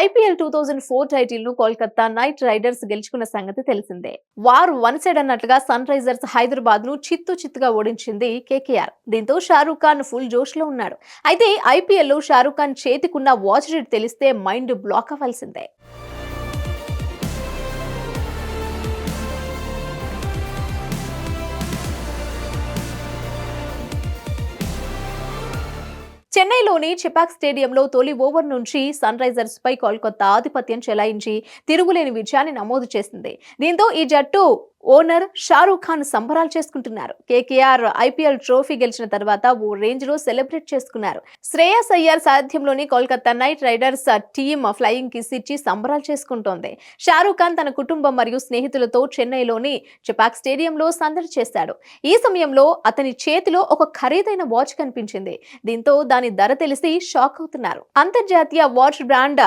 IPL two thousand four టైటిల్ను Kolkata Knight Riders గెలుచుకున్న సంగతి తెలిసిందే. వారు వన్ సైడ్ అన్నట్లుగా సన్ రైజర్స్ హైదరాబాద్ను చిత్తు చిత్తుగా ఓడించింది కేకేఆర్. దీంతో షారూక్ ఖాన్ ఫుల్ జోష్లో ఉన్నాడు. అయితే ఐపీఎల్లో షారూక్ ఖాన్ చేతికున్న వాచ్ రేట్ తెలిస్తే మైండ్ బ్లాక్ అవ్వాల్సిందే. చెన్నైలోని చిపాక్ స్టేడియంలో తొలి ఓవర్ నుంచి సన్ రైజర్స్ పై కోల్కతా ఆధిపత్యం చెలాయించి తిరుగులేని విజయాన్ని నమోదు చేసింది. దీంతో ఈ జట్టు ఓనర్ షారూక్ ఖాన్ సంబరాలు చేసుకుంటున్నారు. కేకేఆర్ ఐపీఎల్ ట్రోఫీ గెలిచిన తర్వాత ఓ రేంజ్లో సెలబ్రేట్ చేసుకున్నారు. Shreyas Iyer సారథ్యంలోని Kolkata Knight Riders team flying kiss ఇచ్చి సంబరాలు చేసుకుంటోంది. షారూక్ ఖాన్ తన కుటుంబం మరియు స్నేహితులతో చెన్నైలోని చపాక్ స్టేడియంలో సందడి చేశాడు. ఈ సమయంలో అతని చేతిలో ఒక ఖరీదైన వాచ్ కనిపించింది. దీంతో దాని ధర తెలిసి షాక్ అవుతున్నారు. అంతర్జాతీయ వాచ్ బ్రాండ్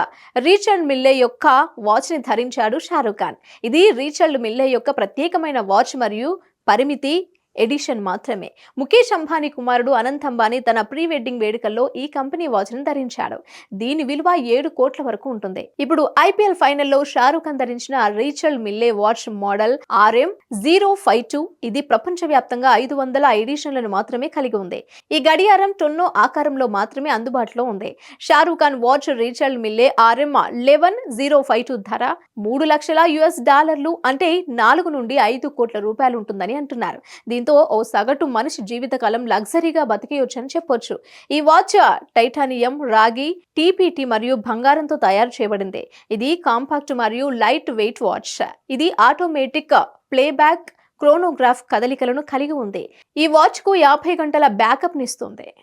రీచర్డ్ మిల్లే యొక్క వాచ్ని ధరించాడు షారూక్ ఖాన్. ఇది రీచర్డ్ మిల్లే యొక్క అనేకమైన వాచ్ మరియు పరిమితి ఎడిషన్ మాత్రమే. ముఖేష్ అంబానీ కుమారుడు అనంత్ అంబానీ తన ప్రీ వెడ్డింగ్ వేడుకల్లో ఈ కంపెనీ వాచ్ను ధరించాడు. దీని విలువ ఏడు కోట్ల వరకు ఉంటుంది. ఇప్పుడు ఐపీఎల్ ఫైనల్లో షారూఖ్ ఖాన్ ధరించిన Richard Mille watch model RM zero five two ఇది ప్రపంచవ్యాప్తంగా ఐదు వందల ఎడిషన్లను మాత్రమే కలిగి ఉంది. ఈ గడియారం టొన్నో ఆకారంలో మాత్రమే అందుబాటులో ఉంది. Shahrukh Khan watch Richard Mille RM eleven zero five two ధర మూడు లక్షల యుఎస్ డాలర్లు అంటే నాలుగు నుండి ఐదు కోట్ల రూపాయలు ఉంటుందని అంటున్నారు. దీంతో ఓ సగటు మనిషి జీవితకాలం లగ్జరీగా బతికేయొచ్చని చెప్పొచ్చు. ఈ వాచ్ టైటానియం రాగి టీపీటీ మరియు బంగారంతో తయారు చేయబడింది. ఇది కాంపాక్ట్ మరియు లైట్ వెయిట్ వాచ్. ఇది ఆటోమేటిక్ ప్లేబ్యాక్ క్రోనోగ్రాఫ్ కదలికలను కలిగి ఉంది. ఈ వాచ్కు యాభై గంటల బ్యాకప్ నిస్తుంది